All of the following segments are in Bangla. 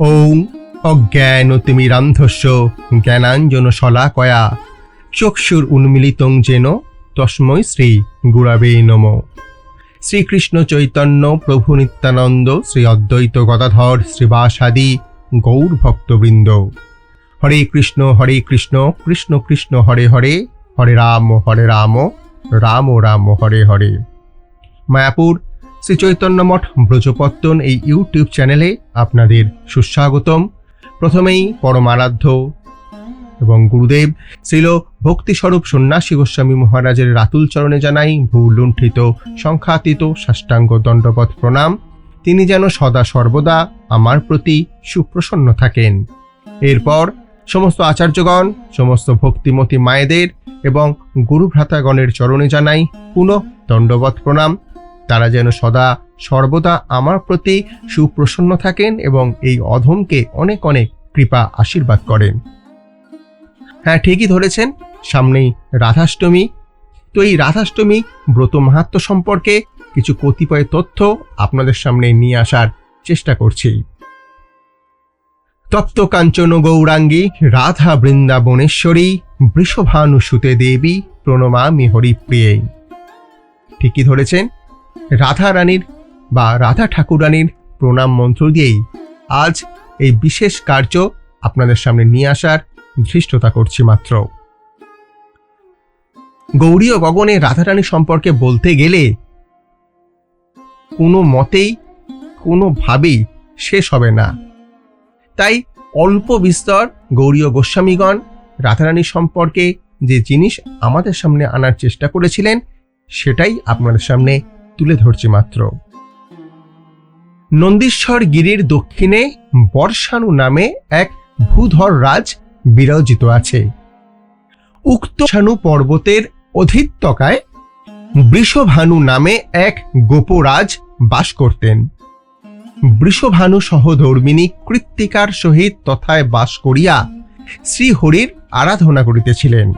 ওং অজ্ঞানতিমিরান্ধস্য জ্ঞানাঞ্জন শলাকয়া চক্ষুর উন্মিলিতং যেন তস্মৈ শ্রী গুরাবে নম। শ্রীকৃষ্ণ চৈতন্য প্রভু নিত্যানন্দ শ্রী অদ্বৈত গদাধর শ্রীবাসাদি গৌর ভক্তবৃন্দ। হরে কৃষ্ণ হরে কৃষ্ণ কৃষ্ণ কৃষ্ণ, হরে হরে হরে রাম হরে রাম রাম রাম, হরে হরে। মায়াপুর শ্রী চৈতন্য মঠ ব্রজপত্তন এই ইউটিউব চ্যানেলে আপনাদের সুস্বাগতম। প্রথমেই পরমারাধ্য এবং গুরুদেব শ্রীল ভক্তিস্বরূপ সন্ন্যাসী গোস্বামী মহারাজের রাতুল চরণে জানাই ভূলুণ্ঠিত সংখ্যাতীত সাষ্টাঙ্গ দণ্ডপথ প্রণাম। তিনি যেন সদা সর্বদা আমার প্রতি সুপ্রসন্ন থাকেন। এরপর সমস্ত আচার্যগণ, সমস্ত ভক্তিমতী মায়েদের এবং গুরু ভ্রাতাগণের চরণে জানাই পুনঃ দণ্ডবত প্রণাম। তারা যেন সদা সর্বদা আমার প্রতি সুপ্রসন্ন থাকেন এবং এই অধমকে অনেক অনেক কৃপা আশীর্বাদ করেন। হ্যাঁ ঠিকই ধরেছেন, সামনেই রাধাষ্টমী। তো এই রাধাষ্টমী ব্রত মাহাত্ম সম্পর্কে কিছু কতিপয় তথ্য আপনাদের সামনে নিয়ে আসার চেষ্টা করছি। তপ্ত কাঞ্চন গৌরাঙ্গী, রাধা বৃন্দাবনেশ্বরী বৃষভানু সুতে দেবী প্রণমামি হরিপ্রিয়ে। ঠিকই ধরেছেন রাধা রানীর বা রাধা ঠাকুরানীর প্রণাম মন্ত্র দিয়েই আজ এই বিশেষ কার্য আপনাদের সামনে নিয়ে আসার ধৃষ্টতা করছি মাত্র। গৌরীয় গগনে রাধারানী সম্পর্কে বলতে গেলে কোনো মতেই কোনোভাবেই শেষ হবে না। তাই অল্প বিস্তর গৌরীয় গোস্বামীগণ রাধারানী সম্পর্কে যে জিনিস আমাদের সামনে আনার চেষ্টা করেছিলেন, সেটাই আপনাদের সামনে তুলে ধরছি মাত্র। নন্দীশ্বর গিরির দক্ষিণে বর্ষানু নামে এক ভূধর রাজ বিরাজিত আছে। উক্ত শানু পর্বতের অধিত্যকায় বৃষভানু নামে এক গোপরাজ বাস করতেন। বৃষভানু সহধর্মিনী কৃত্তিকার সহিত তথায় বাস করিয়া শ্রীহরির আরাধনা করিতেছিলেন।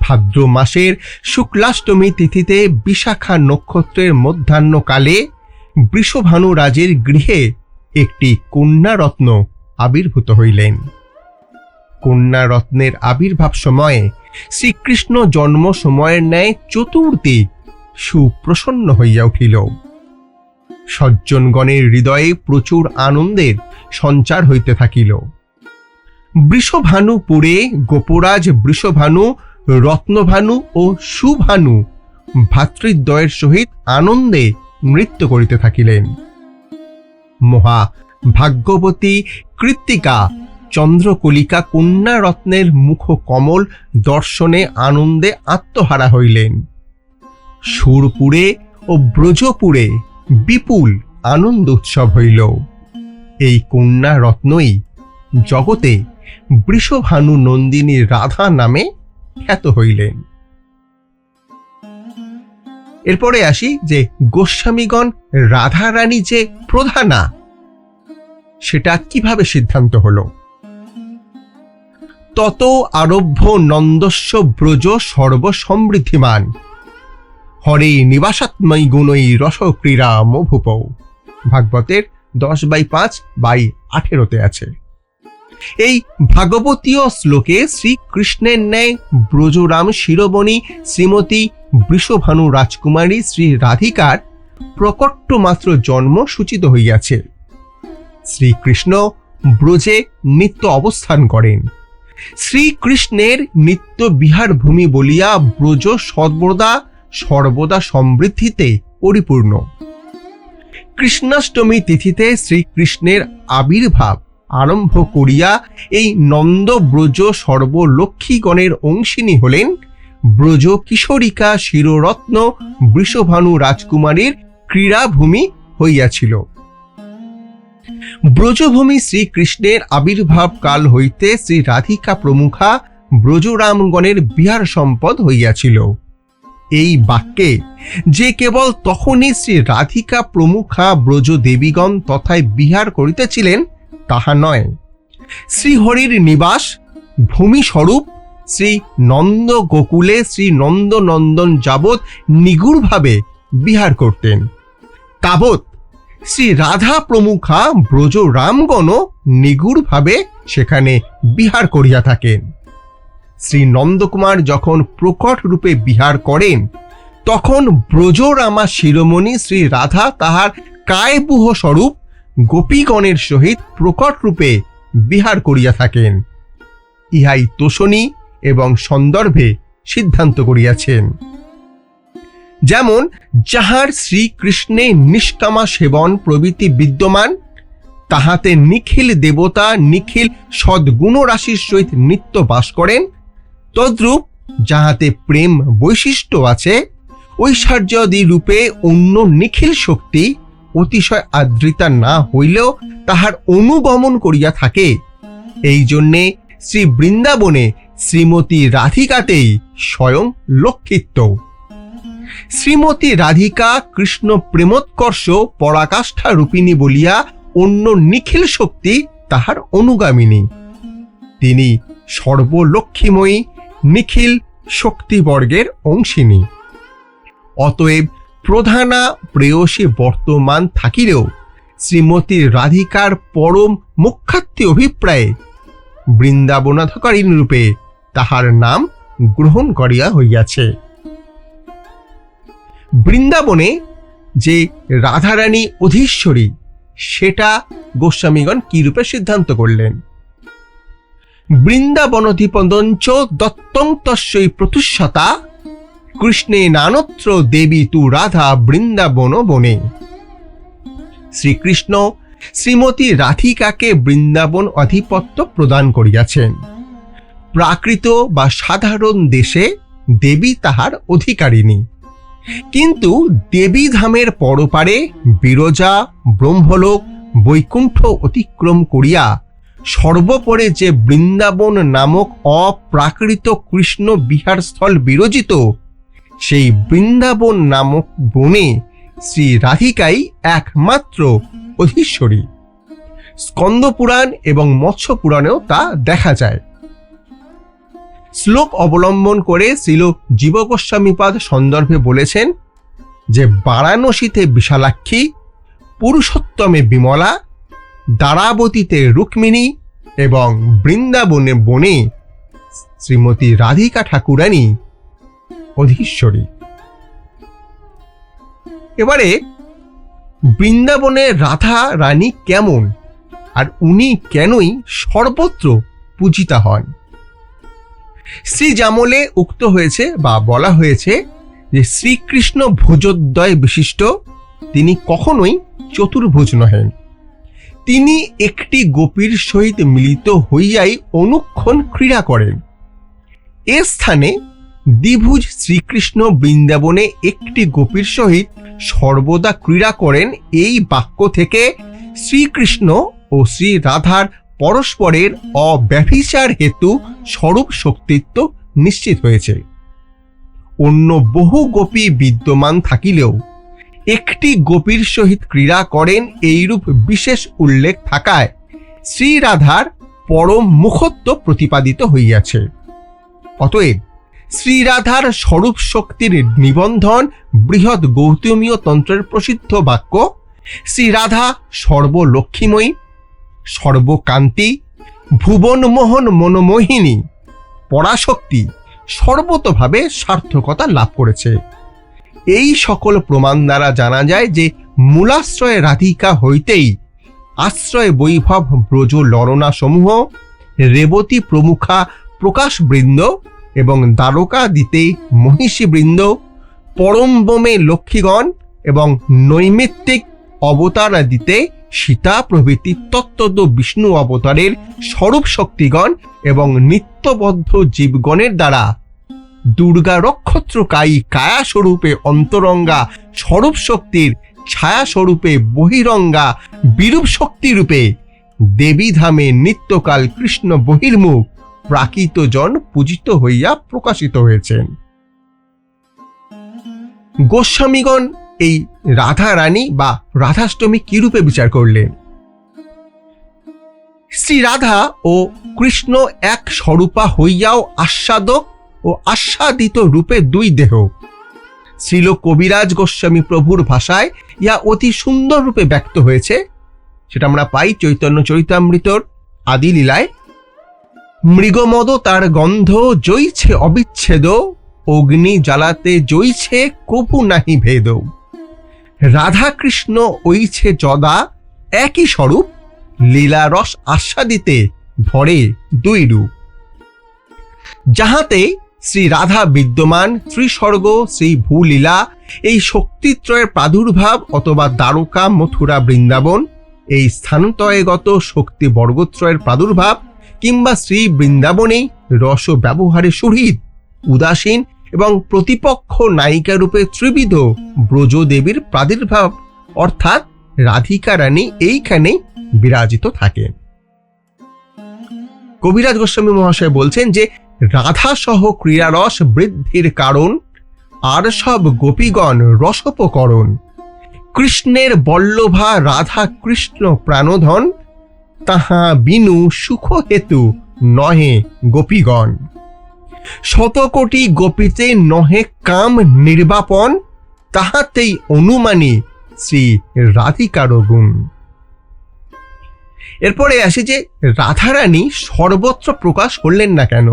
ভাদ্র মাসের শুক্লাষ্টমী তিথিতে বিশাখা নক্ষত্রের মধ্যাহ্নকালে বৃষভানু রাজের গৃহে একটি কন্যারত্ন আবির্ভূত হইলেন। কন্যারত্নের আবির্ভাব সময়ে শ্রীকৃষ্ণ জন্ম সময়ের ন্যায় চতুর্দিক সুপ্রসন্ন হইয়া উঠিল। সজ্জনগণের হৃদয়ে প্রচুর আনন্দের সঞ্চার হইতে থাকিল। বৃষভানুপুরে গোপরাজ বৃষভানু রত্নভানু ও সুভানু ভাতৃদ্বয়ের সহিত আনন্দে নৃত্য করিতে থাকিলেন। মহা ভাগ্যবতী কৃত্তিকা চন্দ্রকলিকা কন্যা রত্নের মুখ কমল দর্শনে আনন্দে আত্মহারা হইলেন। সুরপুরে ও ব্রজপুরে বিপুল আনন্দ উৎসব হইল। এই কন্যা রত্নই জগতে বৃষভানু নন্দিনী রাধা নামে খ্যাত হইলেন। এরপরে আসি যে গোস্বামীগণ রাধা রানী যে প্রধানা, সেটা কীভাবে সিদ্ধান্ত হলো? তত আরভ্য নন্দস্য ব্রজ সর্বসমৃদ্ধিমান। হরে নিবাসাত্ময় গুণই রসক্রীড়া মভুপ ভাগবতের দশ বাই পাঁচ বাই আঠেরোতে আছে। এই ভাগবতীয় শ্লোকে শ্রীকৃষ্ণের ন্যায় ব্রজরাম শিরবণী শ্রীমতী বৃষভানু রাজকুমারী শ্রী রাধিকার প্রকট্ট মাত্র জন্ম সূচিত হইয়াছে। শ্রীকৃষ্ণ ব্রজে নিত্য অবস্থান করেন। শ্রীকৃষ্ণের নিত্য বিহার ভূমি বলিয়া ব্রজ সর্বদা সর্বদা সমৃদ্ধিতে পরিপূর্ণ। কৃষ্ণাষ্টমী তিথিতে শ্রীকৃষ্ণের আবির্ভাব আরম্ভ করিয়া এই নন্দ ব্রজ সর্বলক্ষ্মীগণের অংশিনী হলেন ব্রজ কিশোরিকা শিররত্ন বৃষভানু রাজকুমারীর ক্রীড়াভূমি হইয়াছিল। ব্রজভূমি শ্রীকৃষ্ণের আবির্ভাব কাল হইতে শ্রী রাধিকা প্রমুখা ব্রজরামগণের বিহার সম্পদ হইয়াছিল। এই বাক্যে যে কেবল তখনই শ্রী রাধিকা প্রমুখা ব্রজ দেবীগণ তথায় বিহার করিতেছিলেন তাহা নয়। শ্রীহরির নিবাস ভূমিস্বরূপ শ্রী নন্দ গোকুলে শ্রী নন্দ নন্দন যাবৎ নিগুড়ভাবে বিহার করতেন। তাবৎ শ্রী রাধা প্রমুখা ব্রজ রামগণ নিগুড়ভাবে সেখানে বিহার করিয়া থাকেন। শ্রী নন্দকুমার যখন প্রকট রূপে বিহার করেন, তখন ব্রজরামা শিরোমণি শ্রী রাধা তাহার কায়বুহ স্বরূপ গোপীগণের সহিত প্রকট রূপে বিহার করিয়া থাকেন। ইহাই তোষণী এবং সন্দর্ভে সিদ্ধান্ত করিয়াছেন। যেমন, যাহার শ্রীকৃষ্ণে নিষ্কামা সেবন প্রভৃতি বিদ্যমান, তাহাতে নিখিল দেবতা নিখিল সদ্গুণ রাশির সহিত নিত্য বাস করেন। তদ্রূপ যাহাতে প্রেম বৈশিষ্ট্য আছে, ঐশ্বর্যাদি রূপে অন্য নিখিল শক্তি অতিশয় আদ্রিতা না হইলেও তাহার অনুগমন করিয়া থাকে। এই জন্যে শ্রী বৃন্দাবনে শ্রীমতী রাধিকাতেই স্বয়ং লক্ষিত। শ্রীমতী রাধিকা কৃষ্ণ প্রেমোৎকর্ষ পরাকাষ্ঠা রূপিণী বলিয়া অন্য নিখিল শক্তি তাহার অনুগামিনী। তিনি সর্বলক্ষ্মীময়ী, নিখিল শক্তিবর্গের অংশিনী। অতএব প্রধানা প্রেয়সী বর্তমান থাকিলেও শ্রীমতী রাধিকার পরম মুখ্যাত্মী অভিপ্রায়ে বৃন্দাবনাধকারী রূপে তাহার নাম গ্রহণ করিয়া হইয়াছে। বৃন্দাবনে যে রাধারানী অধীশ্বরী, সেটা গোস্বামীগণ কি রূপে সিদ্ধান্ত করলেন? বৃন্দাবনধিপদঞ্চ দত্তং তস্যই প্রতুষ্যতা কৃষ্ণে নানত্র দেবী তু রাধা বৃন্দাবন বনে। শ্রীকৃষ্ণ শ্রীমতী রাধিকাকে বৃন্দাবন আধিপত্য প্রদান করিয়াছেন। প্রাকৃত বা সাধারণ দেশে দেবী তাহার অধিকারিণী। কিন্তু দেবী ধামের পরপারে বিরজা, ব্রহ্মলোক, বৈকুণ্ঠ অতিক্রম করিয়া সর্বপরে যে বৃন্দাবন নামক অপ্রাকৃত কৃষ্ণ বিহারস্থল বিরজিত সেই বৃন্দাবন নামক বনে শ্রী রাধিকাই একমাত্র অধীশ্বরী। স্কন্দ পুরাণ এবং মৎস্য পুরাণেও তা দেখা যায়। শ্লোক অবলম্বন করে শ্রীল জীবগোস্বামীপাদ সন্দর্ভে বলেছেন যে, বারাণসীতে বিশালাক্ষী, পুরুষোত্তমে বিমলা, দ্বারাবতীতে রুক্মিণী এবং বৃন্দাবনে বনে শ্রীমতী রাধিকা ঠাকুরানী অধীশ্বরী এবারে বৃন্দাবনে রাধা রানী কেমন আর উনি কেনই সর্বত্র পূজিতা হন? শ্রী জামলে উক্ত হয়েছে বা বলা হয়েছে যে শ্রীকৃষ্ণ ভোজোদ্দয় বিশিষ্ট, তিনি কখনোই চতুর্ভুজ নহেন। তিনি একটি গোপীর সহিত মিলিত হইয়াই অনুক্ষণ ক্রীড়া করেন। এ স্থানে দ্বিভুজ শ্রীকৃষ্ণ বৃন্দাবনে একটি গোপীর সহিত সর্বদা ক্রীড়া করেন এই বাক্য থেকে শ্রীকৃষ্ণ ও শ্রী রাধার পরস্পরের অব্যভিচার হেতু স্বরূপ শক্তিত্ব নিশ্চিত হয়েছে। অন্য বহু গোপী বিদ্যমান থাকিলেও একটি গোপীর সহিত ক্রীড়া করেন এইরূপ বিশেষ উল্লেখ থাকায় শ্রীরাধার পরম মুখত্ব প্রতিপাদিত হইয়াছে। অতএব শ্রীরাধার স্বরূপ শক্তির নিবন্ধন বৃহৎ গৌতমীয় তন্ত্রের প্রসিদ্ধ বাক্য, শ্রীরাধা সর্বলক্ষ্মীময়ী, সর্বকান্তি, ভুবনমোহন মনোমোহিনী, পরাশক্তি সর্বতভাবে সার্থকতা লাভ করেছে। এই সকল প্রমাণ দ্বারা জানা যায় যে মূলাশ্রয় রাধিকা হইতেই আশ্রয় বৈভব ব্রজ লরণা সমূহ রেবতী প্রমুখা প্রকাশবৃন্দ এবং দ্বারকা দিতে মহিষীবৃন্দ পরমবমে লক্ষ্মীগণ এবং নৈমিত্তিক অবতার দিতে সীতা প্রভৃতি তত্ত্বদ বিষ্ণু অবতারের স্বরূপ শক্তিগণ এবং নিত্যবদ্ধ জীবগণের দ্বারা দুর্গা নক্ষত্রকায়ী কায়া স্বরূপে অন্তরঙ্গা স্বরূপ শক্তির ছায়া স্বরূপে বহিরঙ্গা বিরূপ শক্তিরূপে দেবীধামে নিত্যকাল কৃষ্ণ বহির্মুখ প্রাকৃত জন পূজিত হইয়া প্রকাশিত হয়েছেন। গোস্বামীগণ এই রাধা রানী বা রাধাষ্টমী কি রূপে বিচার করলেন? শ্রী রাধা ও কৃষ্ণ এক স্বরূপা হইয়াও আস্বাদক ও আস্বাদিত রূপে দুই দেহ। শ্রীল কবিরাজ গোস্বামী প্রভুর ভাষায় ইহা অতি সুন্দর রূপে ব্যক্ত হয়েছে। সেটা আমরা পাই চৈতন্য চরিতামৃতর আদি লীলায় মৃগমদ তার গন্ধ জইছে অবিচ্ছেদ, অগ্নি জ্বালাতে জইছে কপু নাহি ভেদ। রাধা কৃষ্ণ ওইছে যদা, একই স্বরূপ, লীলারস আস্বাদিতে ভরে দুই রূপ। যাহাতে শ্রী রাধা বিদ্যমান, ত্রিস্বর্গ, শ্রী ভূলীলা, এই শক্তিত্রয়ের প্রাদুর্ভাব অথবা দ্বারকা মথুরা বৃন্দাবন, এই স্থানতয়গত শক্তি বর্গত্রয়ের প্রাদুর্ভাব কিংবা শ্রী বৃন্দাবনে রস ব্যবহারের সহিত উদাসীন এবং প্রতিপক্ষ নায়িকা রূপে ত্রিবিধ ব্রজদেবীর প্রাদুর্ভাব, অর্থাৎ রাধিকা রানী এইখানে বিরাজিত থাকেন কবিরাজ গোস্বামী মহাশয় বলছেন যে রাধা সহ ক্রিয়ারস বৃদ্ধির কারণ, আর সব গোপীগণ রসোপকরণ। কৃষ্ণের বল্লভা রাধা কৃষ্ণ প্রাণধন তাহা বিনু সুখ হেতু নহে গোপীগণ। শতকোটি গোপীতে নহে কাম নির্বাপন, তাহাতেই অনুমানী শ্রী রাধিকার গুণ এরপরে আসি যে রাধারানী সর্বত্র প্রকাশ করলেন না কেন,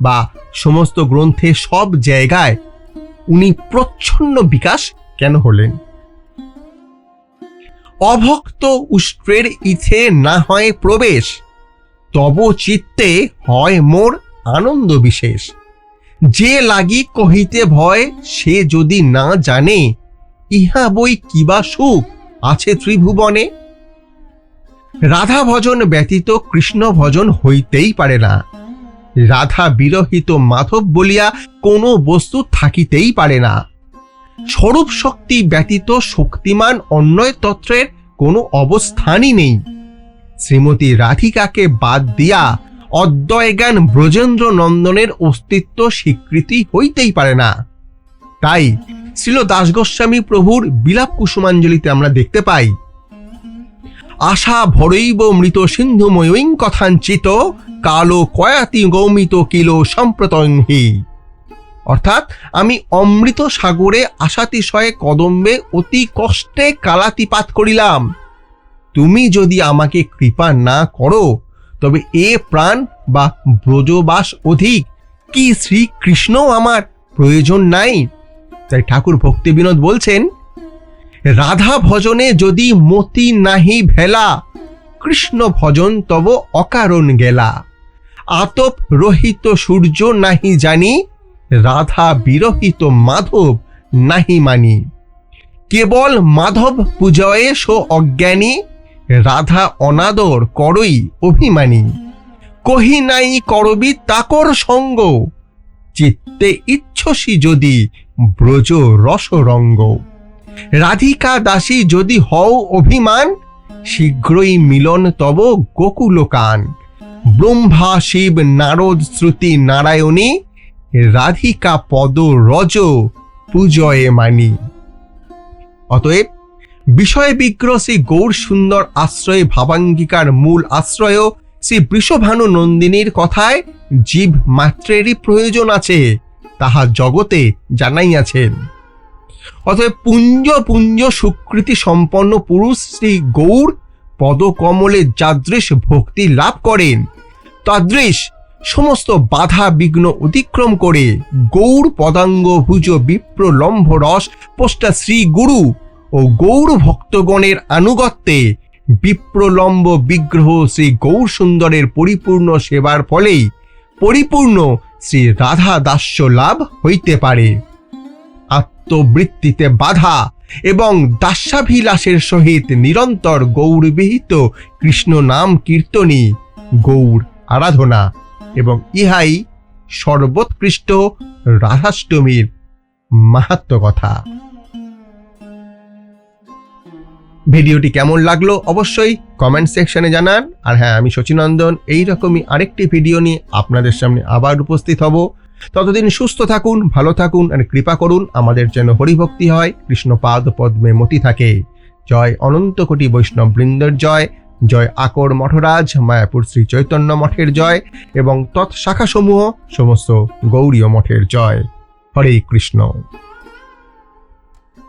বা সমস্ত গ্রন্থে সব জায়গায় উনি প্রচ্ছন্ন বিকাশ কেন হলেন? অভক্ত উষ্ট্রের ইথে না হয় প্রবেশ, তব চিত্তে হয় মোর আনন্দ বিশেষ। যে লাগি কহিতে ভয়, সে যদি না জানে, ইহা বই কিবা সুখ আছে ত্রিভুবনে? রাধা ভজন ব্যতীত কৃষ্ণ ভজন হইতেই পারে না। রাধা বিরহিত মাধব বলিয়া কোনো বস্তু থাকিতেই পারে না। স্বরূপ শক্তি ব্যতীত শক্তিমান অন্যয় তত্ত্বের কোনো অবস্থানই নেই। শ্রীমতী রাধিকাকে বাদ দিয়া অদ্বয়জ্ঞান ব্রজেন্দ্র নন্দনের অস্তিত্ব স্বীকৃতি হইতেই পারে না। তাই শ্রীল দাসগোস্বামী প্রভুর বিলাপ কুসুমাঞ্জলিতে আমরা দেখতে পাই, আশা ভরৈব মৃত সিন্ধুময়ীং কথাঞ্চিত, কালো কয়াতি গৌমিত কিলো সম্প্রতয়হি। অর্থাৎ আমি অমৃত সাগরে আশাতিশয়ে কদম্বে অতি কষ্টে কালাতিপাত করিলাম। তুমি যদি আমাকে কৃপা না করো, তবে এ প্রাণ বা ব্রজবাস অধিক। কি শ্রীকৃষ্ণ আমার প্রয়োজন নাই? তাই ঠাকুর ভক্তি বিনোদ বলছেন, রাধা ভজনে যদি মতি নাহি ভেলা, কৃষ্ণ ভজন তব অকারণ গেলা। আতপ রহিত সূর্য নাহি জানি রাধা বিরহিত মাধব নাহি মানি। কেবল মাধব পূজয়ে সো অজ্ঞানী, রাধা অনাদর করই অভিমানী। কহি নাই করবি তাকর সঙ্গ, চিত্তে ইচ্ছসি যদি ব্রজ রসরঙ্গ। রাধিকা দাসী যদি হও অভিমান, শীঘ্রই মিলন তব গোকুলকান। ব্রহ্মা শিব নারদ শ্রুতি নারায়ণী রাধিকা পদ রজ পূজয়ে মানি। অতএব বিষয় বিগ্রহ শ্রী গৌর সুন্দর আশ্রয় ভাবাঙ্গিকার মূল আশ্রয় শ্রী বৃষভানু নন্দিনীর কথায় জীব মাত্রেরই প্রয়োজন আছে, তাহা জগতে জানাইয়াছেন। অতএব পুঞ্জ পুঞ্জ সুকৃতি সম্পন্ন পুরুষ শ্রী গৌর পদকমলে যাদৃশ ভক্তি লাভ করেন। তাদৃশ সমস্ত বাধা বিঘ্ন অতিক্রম করে গৌর পদাঙ্গ ভুজ বিপ্র লম্ভ রস পোষ্টা শ্রী গুরু ও গৌর ভক্তগণের আনুগত্যে বিপ্রলম্ব বিগ্রহ শ্রী গৌর সুন্দরের পরিপূর্ণ সেবার ফলেই পরিপূর্ণ শ্রী রাধা দাস্য লাভ হইতে পারে। আত্মবৃত্তিতে বাধা এবং দাস্যাভিলাষের সহিত নিরন্তর গৌরবিহিত কৃষ্ণ নাম কীর্তনী গৌর আরাধনা। এবং ইহাই সর্বোৎকৃষ্ট রাধাষ্টমীর মাহাত্ম কথা। ভিডিওটি কেমন লাগল অবশ্যই কমেন্ট সেকশনে জানান। আর হ্যাঁ আমি শচীনন্দন, এইরকমই আরেকটি ভিডিও নিয়ে আপনাদের সামনে আবার উপস্থিত হব। ততদিন সুস্থ থাকুন, ভালো থাকুন আর কৃপা করুন, আমাদের যেন হরিভক্তি হয় কৃষ্ণ পাদ পদ্মে মতি থাকে। জয় অনন্ত কোটি বৈষ্ণব বৃন্দর জয়। জয় আকর মঠরাজ, মায়াপুর শ্রী চৈতন্য মঠের জয় এবং তৎশাখাসমূহ সমস্ত গৌরীয় মঠের জয়। হরে কৃষ্ণ।